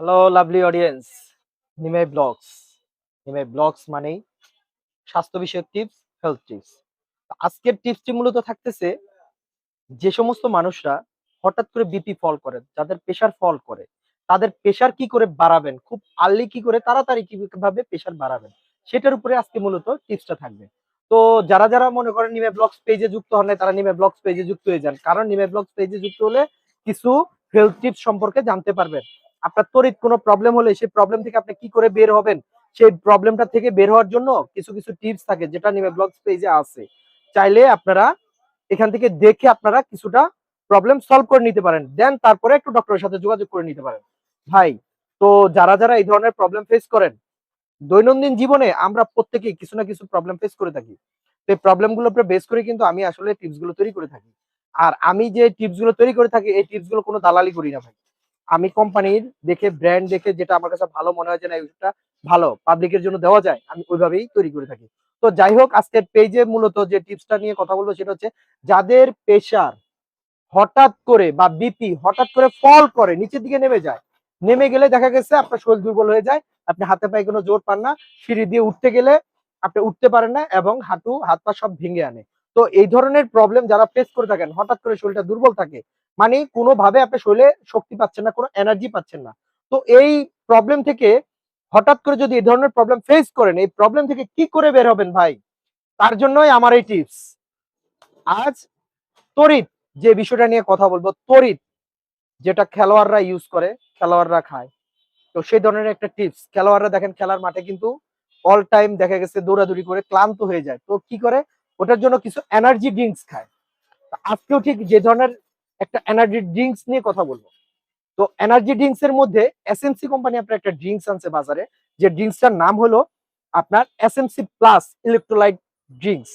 Hello lovely audience Nimai blogs Nimai blogs মানেই স্বাস্থ্য বিষয়ক টিপস হেলথ টিপস আজকের টিপসটি মূলত থাকতেছে যে সমস্ত মানুষরা হঠাৎ করে বিপি ফল করে, যাদের প্রেশার ফল করে, তাদের প্রেশার কি করে বাড়াবেন, খুব আর্লি কি করে তাড়াতাড়ি কীভাবে প্রেশার বাড়াবেন, সেটার উপরে আজকে মূলত টিপসটা থাকবে। তো যারা যারা মনে করেন নিমে ব্লগস পেজে যুক্ত হন তারা নিমে ব্লগস পেজে যুক্ত হয়ে যান। কারণ নিমে ব্লগস পেজে যুক্ত হলে কিছু হেলথ টিপস সম্পর্কে জানতে পারবেন। আপনার তড়িৎ কোনো প্রবলেম হলে সেই প্রবলেম থেকে আপনি কি করে বের হবেন? সেই প্রবলেমটা থেকে বের হওয়ার জন্য কিছু কিছু টিপস থাকে যেটা নিমে ব্লগস পেজে আছে। চাইলে আপনারা এখান থেকে দেখে আপনারা কিছুটা প্রবলেম সলভ করে নিতে পারেন। দেন তারপরে একটু ডক্টরের সাথে যোগাযোগ করে নিতে পারেন। ভাই, তো যারা যারা এই ধরনের প্রবলেম ফেস করেন, দৈনন্দিন জীবনে আমরা প্রত্যেকেই কিছু না কিছু প্রবলেম ফেস করে থাকি। তো এই প্রবলেমগুলোর উপরে বেস করে কিন্তু আমি আসলে টিপসগুলো তৈরি করে থাকি। আর আমি যে টিপসগুলো তৈরি করে থাকি, এই টিপসগুলো কোনো দালালি করি না ভাই। আমি কোম্পানির দেখে ব্র্যান্ড দেখে যেটা আমার কাছে ভালো মনে হয় যে, না ভালো পাবলিকের জন্য দেওয়া যায়, আমি ওইভাবেই তৈরি করে থাকি। তো যাই হোক, আজকের পেজে মূলত যে টিপসটা নিয়ে কথা বলব সেটা হচ্ছে, যাদের প্রেশার হঠাৎ করে বা বিপি হঠাৎ করে ফল করে, নিচের দিকে নেমে যায়, নেমে গেলে দেখা গেছে আপনার শরীর দুর্বল হয়ে যায়, আপনি হাতে পায়ে কোনো জোর পান না, সিঁড়ি দিয়ে উঠতে গেলে আপনি উঠতে পারেন না এবং হাঁটু হাত পা সব ভেঙে আনে। তো এই ধরনের প্রবলেম যারা ফেস করে থাকেন, হঠাৎ করে শরীরটা দুর্বল থাকে মানে কোনোভাবে আপনি শরীরে শক্তি পাচ্ছেন না, কোনো এনার্জি পাচ্ছেন না। তো এই প্রবলেম থেকে হঠাৎ করে যদি এই ধরনের প্রবলেম ফেস করেন, এই প্রবলেম থেকে কি করে বের হবেন ভাই? তার জন্যই আমার এই টিপস আজ তড়িৎ, যে বিষয়টা নিয়ে কথা বলব, তড়িৎ, যেটা খেলোয়াড়রা ইউজ করে, খেলোয়াড়রা খায়। তো সেই ধরনের একটা টিপস খেলোয়াড়রা দেখেন খেলার মাঠে কিন্তু অল টাইম দেখা গেছে দৌড়াদৌড়ি করে ক্লান্ত হয়ে যায়। তো কি করে? ওটার জন্য কিছু এনার্জি ড্রিঙ্কস খায়। আজকেও ঠিক যে ধরনের একটা এনার্জি ড্রিঙ্কস নিয়ে কথা বলব। তো এনার্জি ড্রিঙ্কস এর মধ্যে এসএমসি কোম্পানি আপনার একটা ড্রিঙ্কস আনছে বাজারে। যে ড্রিঙ্কসটার নাম হলো আপনার এসএমসি প্লাস ইলেকট্রোলাইট ড্রিঙ্কস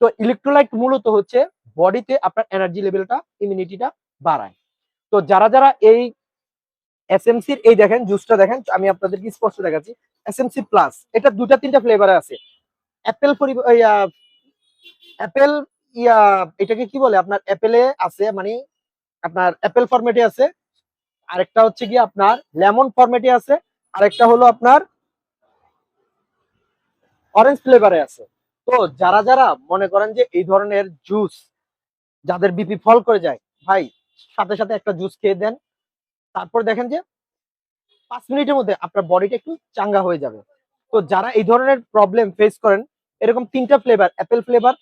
তো ইলেকট্রোলাইট মূলত হচ্ছে বডিতে আপনার এনার্জি লেভেলটা ইমিউনিটিটা বাড়ায়। তো যারা যারা এই এসএমসির এই দেখেন জুসটা দেখেন, আমি আপনাদেরকে স্পষ্ট দেখাচ্ছি। এসএমসি প্লাস এটা দুটা তিনটা ফ্লেভারে আছে। অ্যাপেল অ্যাপেল ইয়া, এটাকে কি বলে? আপনার অ্যাপেলে আছে মানে আপনার অ্যাপেল ফরম্যাটে আছে। আরেকটা হচ্ছে কি আপনার লেমন ফরম্যাটে আছে। আরেকটা হলো আপনার অরেঞ্জ ফ্লেভারে আছে। তো যারা যারা মনে করেন যে এই ধরনের জুস যাদের বিপি ফল করে যায়, ভাই, সাথে সাথে একটা জুস খেয়ে দেন। তারপর দেখেন যে পাঁচ মিনিটের মধ্যে আপনার বডিটা একটু চাঙ্গা হয়ে যাবে। তো যারা এই ধরনের প্রবলেম ফেস করেন, এরকম তিনটা ফ্লেভার অ্যাপেল ফ্লেভার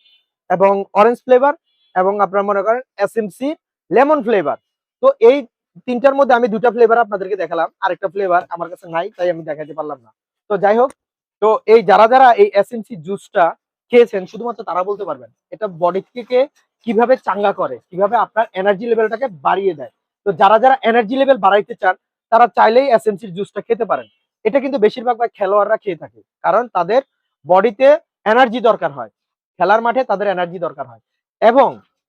এবং অরেঞ্জ ফ্লেভার এবং আপনার মনে করেন এসএমসি লেমন ফ্লেভার তো এই তিনটার মধ্যে আমি দুটা ফ্লেভার আপনাদেরকে দেখালাম, আরেকটা ফ্লেভার আমার কাছে নাই, তাই আমি দেখাতে পারলাম না। তো যাই হোক, তো এই যারা যারা এই এসএমসি জুসটা খেয়েছেন, শুধুমাত্র তারা বলতে পারবেন, এটা বডি থেকে কীভাবে চাঙ্গা করে, কীভাবে আপনার এনার্জি লেভেলটাকে বাড়িয়ে দেয়। তো যারা যারা এনার্জি লেভেল বাড়াইতে চান, তারা চাইলেই এসএমসির জুসটা খেতে পারেন। এটা কিন্তু বেশিরভাগ ভাগ খেলোয়াড়রা খেয়ে থাকে, কারণ তাদের বডিতে এনার্জি দরকার হয়। খেলার মাঠে তাদের এনার্জি দরকার হয়। এবং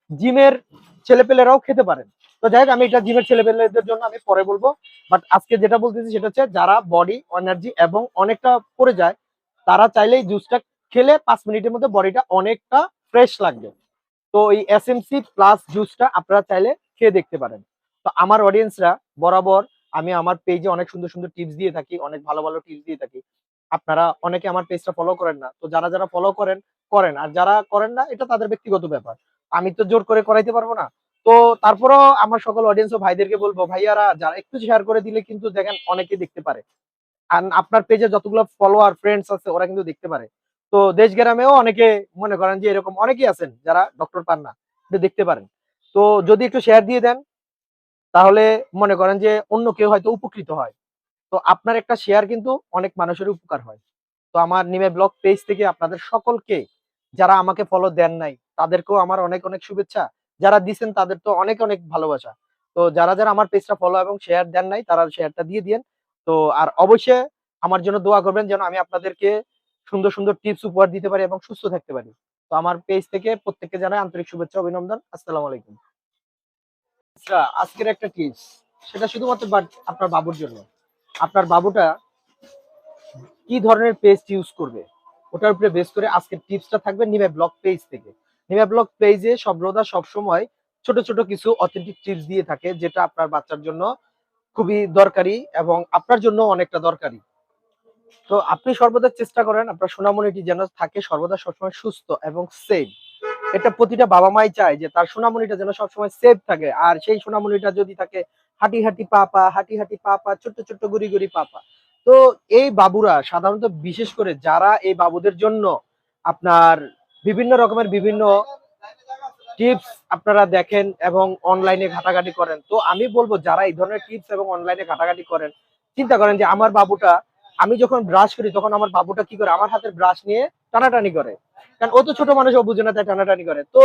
জিমের ছেলেপেলেরাও খেতে পারেন। তো যাই হোক, আমি এটা জিমের ছেলেপেলেদের জন্য আমি পরে বলব। বাট আজকে যেটা বলতেছি সেটা হচ্ছে, যারা বডি এনার্জি এবং অনেকটা পড়ে যায়, তারা চাইলেই জুসটা খেলে পাঁচ মিনিটের মধ্যে বডিটা অনেকটা ফ্রেশ লাগবে। তো এই এস এসএমসি প্লাস জুসটা আপনারা চাইলে খেয়ে দেখতে পারেন। তো আমার অডিয়েন্সরা বরাবর আমি আমার পেজে অনেক সুন্দর সুন্দর টিপস দিয়ে থাকি, অনেক ভালো ভালো টিপস দিয়ে থাকি। আপনারা অনেকে আমার পেজটা ফলো করেন না। তো যারা যারা ফলো করেন করেন। আর যারা করেন না, এটা তাদের ব্যক্তিগত ব্যাপার। আমি তো জোর করে করাইতে পারব না। তো তারপরও আমার সকল অডিয়েন্স ও ভাইদেরকে বলব, ভাইয়ারা, যারা একটু শেয়ার করে দিলে কিন্তু দেখেন অনেকে দেখতে পারে। আর আপনার পেজে যতগুলো ফলোয়ার ফ্রেন্ডস আছে, ওরা কিন্তু দেখতে পারে। তো দেশ গ্রামেও অনেকে মনে করেন যে এরকম অনেকেই আছেন যারা ডক্টর পান না দেখতে পারেন। তো যদি একটু শেয়ার দিয়ে দেন, তাহলে মনে করেন যে অন্য কেউ হয়তো উপকৃত হয়। তো আপনার একটা শেয়ার কিন্তু অনেক মানুষের উপকার হয়। তো আমার নিমে ব্লগ পেজ থেকে আপনাদের সকলকে যারা আমাকে ফলো দেন নাই তাদেরকেও আমার অনেক অনেক শুভেচ্ছা। যারা দিচ্ছেন তাদের তো অনেক অনেক ভালোবাসা। তো যারা যারা আমার পেজটা ফলো এবং শেয়ার দেন নাই তারা শেয়ারটা দিয়ে দিন তো আর অবশ্যই আমার জন্য দোয়া করবেন যেন আমি আপনাদেরকে সুন্দর সুন্দর টিপস উপহার দিতে পারি এবং সুস্থ থাকতে পারি। তো আমার পেজ থেকে প্রত্যেককে জানাই আন্তরিক শুভেচ্ছা অভিনন্দন। আসসালামু আলাইকুম। আচ্ছা, আজকের একটা টিপস সেটা শুধুমাত্র আপনার বাবুর জন্য। আপনার বাবুটা কি ধরনের পেস্ট ইউজ করবে? ওটার উপরে বেস করে আজকের টিপসটা থাকবে নিমে ব্লগ পেজ থেকে। নিমে ব্লগ পেজে সব্রদা সবসময় ছোট ছোট কিছু অথেন্টিক টিপস দিয়ে থাকে, যেটা আপনার বাচ্চার জন্য খুবই দরকারি এবং আপনার জন্য অনেকটা দরকারি। তো আপনি সর্বদা চেষ্টা করেন, আপনার সোনামণিটি যেন থাকে সর্বদা সবসময় সুস্থ এবং সেফ এটা প্রতিটা বাবা মাই চায় যে তার সোনামণিটা যেন সবসময় সেফ থাকে, আর সেই সোনামণিটা যদি থাকে হাঁটি হাঁটি পা পা, হাঁটি হাঁটি পা পা, ছোট্ট ছোট্ট গুড়ি গুড়ি পা তো এই বাবুরা সাধারণত বিশেষ করে যারা এই বাবুদের জন্য আপনার বিভিন্ন রকমের বিভিন্ন টিপস আপনারা দেখেন এবং অনলাইনে ঘাটাঘাটি করেন। তো আমি বলব, যারা এই ধরনের টিপস এবং অনলাইনে ঘাটাঘাটি করেন, চিন্তা করেন যে আমার বাবুটা, আমি যখন ব্রাশ করি তখন আমার বাবুটা কি করে? আমার হাতের ব্রাশ নিয়ে টানাটানি করে। কারণ ও তো ছোট মানুষ, ও বুঝে না তাই টানাটানি করে। তো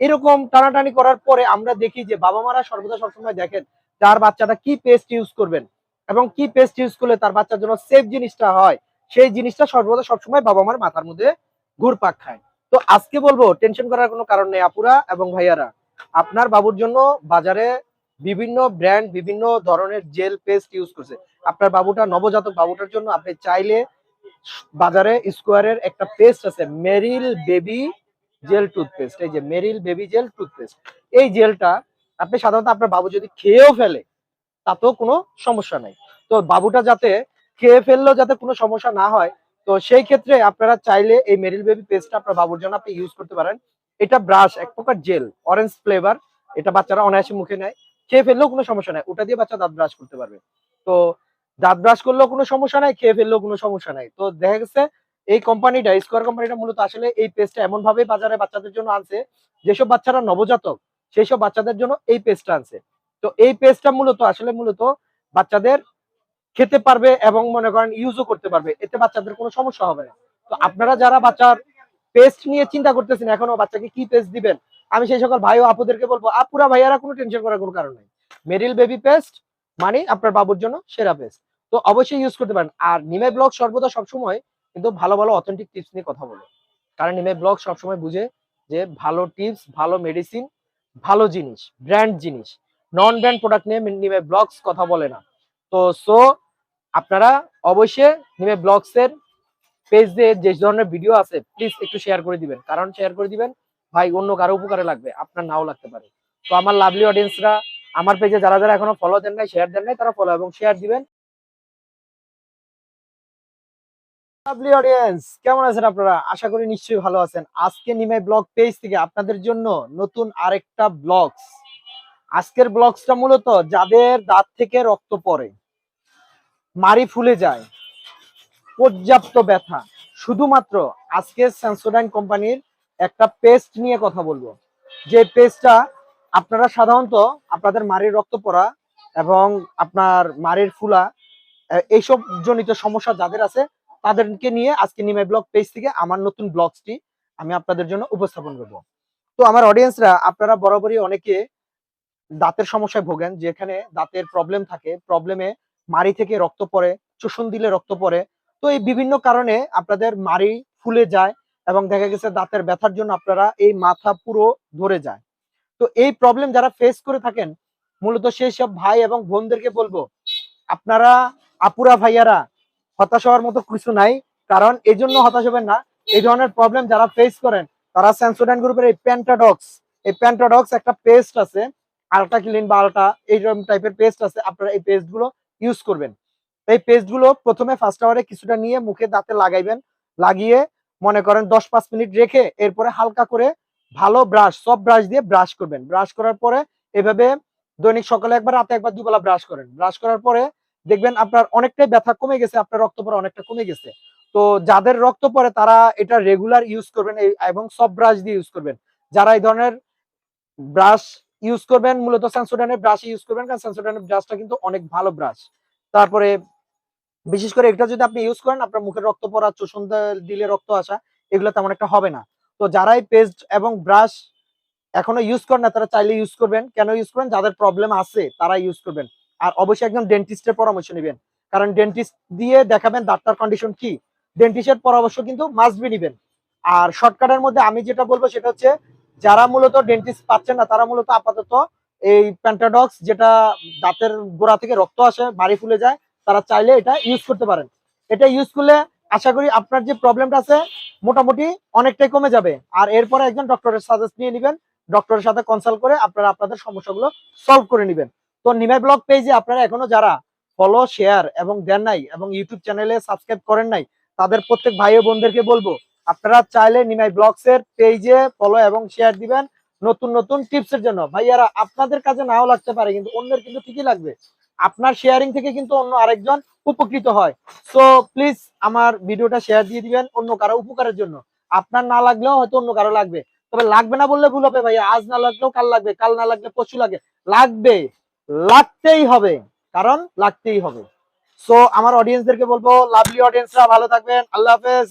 এরকম টানাটানি করার পরে আমরা দেখি যে বাবা মারা সর্বদা সবসময় দেখেন, তার বাচ্চাটা কি পেস্ট ইউজ করবেন? এবং কি পেস্ট ইউজ করলে তার বাচ্চার জন্য সেফ জিনিসটা হয়, সেই জিনিসটা সর্বদা সবসময় বাবা মার মাথার মধ্যে ঘুরপাক খায়। তো আজকে বলব টেনশন করার কোনো কারণ নেই আপুরা এবং ভাইয়ারা। আপনার বাবুর জন্য বাজারে বিভিন্ন ব্র্যান্ড বিভিন্ন ধরনের জেল পেস্ট ইউজ করছে। আপনার বাবুটা, নবজাতক বাবুটার জন্য আপনি চাইলে বাজারে স্কোয়ারের একটা পেস্ট আছে, মেরিল বেবি জেল টুথপেস্ট এই যে মেরিল বেবি জেল টুথপেস্ট এই জেলটা আপনি সাধারণত আপনার বাবু যদি খেয়েও ফেলে তাতেও কোনো সমস্যা নাই। তো বাবুটা যাতে খেয়ে ফেললেও যাতে কোনো সমস্যা না হয়, তো সেই ক্ষেত্রে আপনারা চাইলে এই মেরিল বেবি পেস্টটা আপনার বাবুর জন্য আপনি ইউজ করতে পারেন। এটা ব্রাশ, এক প্রকার জেল অরেঞ্জ ফ্লেভার এটা বাচ্চারা অনায়াসে মুখে নেয়। খেয়ে ফেললেও কোনো সমস্যা নাই, ওটা দিয়ে বাচ্চা দাঁত ব্রাশ করতে পারবে। তো দাঁত ব্রাশ করলেও কোনো সমস্যা নাই, খেয়ে ফেললেও কোনো সমস্যা নাই। তো দেখা গেছে এই কোম্পানিটা স্কোয়ার কোম্পানিটা মূলত আসলে এই পেস্টটা এমন ভাবে বাজারে বাচ্চাদের জন্য আনছে, যেসব বাচ্চারা নবজাতক সেই সব বাচ্চাদের জন্য এই পেস্টটা আনছে। তো এই পেস্টটা মূলত, আসলে মূলত বাচ্চাদের খেতে পারবে এবং মনে করেন ইউজও করতে পারবে। এতে বাচ্চাদের কোনো সমস্যা হবে না। তো আপনারা যারা বাচ্চার পেস্ট নিয়ে চিন্তা করতেছেন, এখনও বাচ্চাকে কি পেস্ট দিবেন? আমি সেই সকল ভাই ও আপুদেরকে বলব, আপুরা ভাইয়ারা কোনো টেনশন করার কোনো কারণ নেই। মেরিল বেবি পেস্ট মানে আপনার বাবুর জন্য সেরা পেস্ট তো অবশ্যই ইউজ করতে পারেন। আর নিমাই ব্লগ সর্বদা সবসময় কিন্তু ভালো ভালো অথেন্টিক টিপস নিয়ে কথা বলে। কারণ নিমাই ব্লগ সবসময় বুঝে যে ভালো টিপস ভালো মেডিসিন ভালো জিনিস ব্র্যান্ড জিনিস। নন ব্র্যান্ড প্রোডাক্ট নিয়ে নিমে ব্লগস কথা বলে না। তো সো আপনারা অবশ্যই নিমে ব্লগস এর পেজে যে ধরনের ভিডিও আছে প্লিজ একটু শেয়ার করে দিবেন। কারণ শেয়ার করে দিবেন, ভাই, অন্য কারও উপকারে লাগবে, আপনার নাও লাগতে পারে। তো, আমার লাভলি অডিয়েন্সরা আমার পেজে যারা যারা এখনও ফলো দেন নাই শেয়ার দেন নাই, তারা ফলো এবং শেয়ার দিবেন। লাভলি অডিয়েন্স কেমন আছেন আপনারা? আশা করি নিশ্চয়ই ভালো আছেন। আজকে নিমাই ব্লগ পেজ থেকে আপনাদের জন্য নতুন আরেকটা ব্লগস আজকের ব্লগসটা মূলত যাদের দাঁত থেকে রক্ত পড়ে মারি ফুলে যায়, পর্যাপ্ত ব্যথা, শুধুমাত্র আজকে সেন্সোডাইন কোম্পানির একটা পেস্ট নিয়ে কথা বলব। যে পেস্টটা আপনারা সাধারণত আপনাদের মারির রক্ত পড়া এবং আপনার মারির ফুলা এইসব জনিত সমস্যা যাদের আছে, তাদেরকে নিয়ে আজকে নিমাই ব্লগ পেজ থেকে আমার নতুন ব্লগসটি আমি আপনাদের জন্য উপস্থাপন করব। তো আমার অডিয়েন্সরা আপনারা বরাবরই অনেকে দাঁতের সমস্যায় ভোগেন, যেখানে দাঁতের প্রবলেম থাকে। প্রবলেমে মাড়ি থেকে রক্ত পড়ে চোষণ দিলে রক্ত পড়ে। তো এই বিভিন্ন কারণে আপনাদের মাড়ি ফুলে যায় এবং দেখা গেছে দাঁতের ব্যথার জন্য আপনারা এই মাথা পুরো ধরে যায়। তো এই প্রবলেম যারা ফেস করে থাকেন, মূলত সেই সব ভাই এবং বোনদেরকে বলব, আপনারা আপুরা ভাইয়ারা হতাশ হওয়ার মতো কিছু নাই, কারণ এই জন্য হতাশ হবেন না। এই ধরনের প্রবলেম যারা ফেস করেন, তারা স্যামসোডান গ্রুপের এই প্যান্টাডক্স এই প্যান্টাডক্স একটা পেস্ট আছে। আলটা ক্লিন বা আলটা এইরকম টাইপের পেস্ট আছে, আপনারা এই পেস্টগুলো ইউজ করবেন। এই পেস্টগুলো প্রথমে ফার্স্ট আওয়ারে কিছুটা নিয়ে মুখে দাঁতে লাগাইবেন, লাগিয়ে মনে করেন দশ পাঁচ মিনিট রেখে এরপরে হালকা করে ভালো ব্রাশ সব ব্রাশ দিয়ে ব্রাশ করবেন। ব্রাশ করার পরে এভাবে দৈনিক সকালে একবার, রাতে একবার দুবেলা ব্রাশ করেন। ব্রাশ করার পরে দেখবেন আপনার অনেকটাই ব্যথা কমে গেছে, আপনার রক্ত পরে অনেকটা কমে গেছে। তো যাদের রক্ত পরে তারা এটা রেগুলার ইউজ করবেন এবং সব ব্রাশ দিয়ে ইউজ করবেন। যারা এই ধরনের ব্রাশ ইউজ করবেন, মূলত সেন্সোডানের ব্রাশ ইউজ করবেন, কারণ সেন্সোডানের ব্রাশটা কিন্তু অনেক ভালো ব্রাশ তারপরে বিশেষ করে এটা যদি আপনি ইউজ করেন, আপনার মুখের রক্ত পড়া চোষণ দিলে রক্ত আসা, এগুলো তেমন একটা হবে না। তো যারাই পেস্ট এবং ব্রাশ এখনও ইউজ করেন না, তারা চাইলে ইউজ করবেন। কেন ইউজ করবেন? যাদের প্রবলেম আছে, তারা ইউজ করবেন। আর অবশ্যই একজন ডেন্টিস্টের পরামর্শ নেবেন। কারণ ডেন্টিস্ট দিয়ে দেখাবেন দাঁতটার কন্ডিশন কি। ডেন্টিস্টের পরামর্শ কিন্তু মাস্ট বি নিবেন। আর শর্টকাটের মধ্যে আমি যেটা বলব, সেটা হচ্ছে যারা মূলত ডেন্টিস্ট পাচ্ছেন না, তারা মূলত আপাতত এই প্যান্টাডক্স যেটা দাঁতের গোড়া থেকে রক্ত আসে বাড়ি ফুলে যায়, তারা চাইলে এটা ইউজ করতে পারেন। এটা ইউজ করলে আশা করি আপনার যে প্রবলেমটা আছে, মোটামুটি অনেকটাই কমে যাবে। আর এরপরে একজন ডক্টরের সাজেস্ট নিয়ে নেবেন। ডক্টরের সাথে কনসাল্ট করে আপনারা আপনাদের সমস্যাগুলো সলভ করে নেবেন। তো নিমাই ব্লগ পেজে আপনারা এখনও যারা ফলো শেয়ার এবং দেন নাই এবং ইউটিউব চ্যানেলে সাবস্ক্রাইব করেন নাই, তাদের প্রত্যেক ভাই ও বোনদেরকে বলব আপনারা চাইলে নিমাই ব্লগস এর পেজে ফলো এবং শেয়ার দিবেন নতুন নতুন টিপস এর জন্য। ভাইয়ারা, আপনাদের কাছে নাও লাগতে পারে, কিন্তু অন্যের কিন্তু ঠিকই লাগবে। আপনার শেয়ারিং থেকে কিন্তু অন্য আরেকজন উপকৃত হয়। সো প্লিজ আমার ভিডিওটা শেয়ার দিয়ে দিবেন অন্য কারও উপকারের জন্য। আপনার না লাগলেও হয়তো অন্য কারও লাগবে। তবে লাগবে না বললে ভুল হবে ভাইয়া। আজ না লাগলেও কাল লাগবে। কাল না লাগলে পরশু লাগে। লাগবে। লাগতেই হবে। কারণ লাগতেই হবে। সো আমার অডিয়েন্সদেরকে বলব লাভলি অডিয়েন্সরা ভালো থাকবেন। আল্লাহ হাফেজ।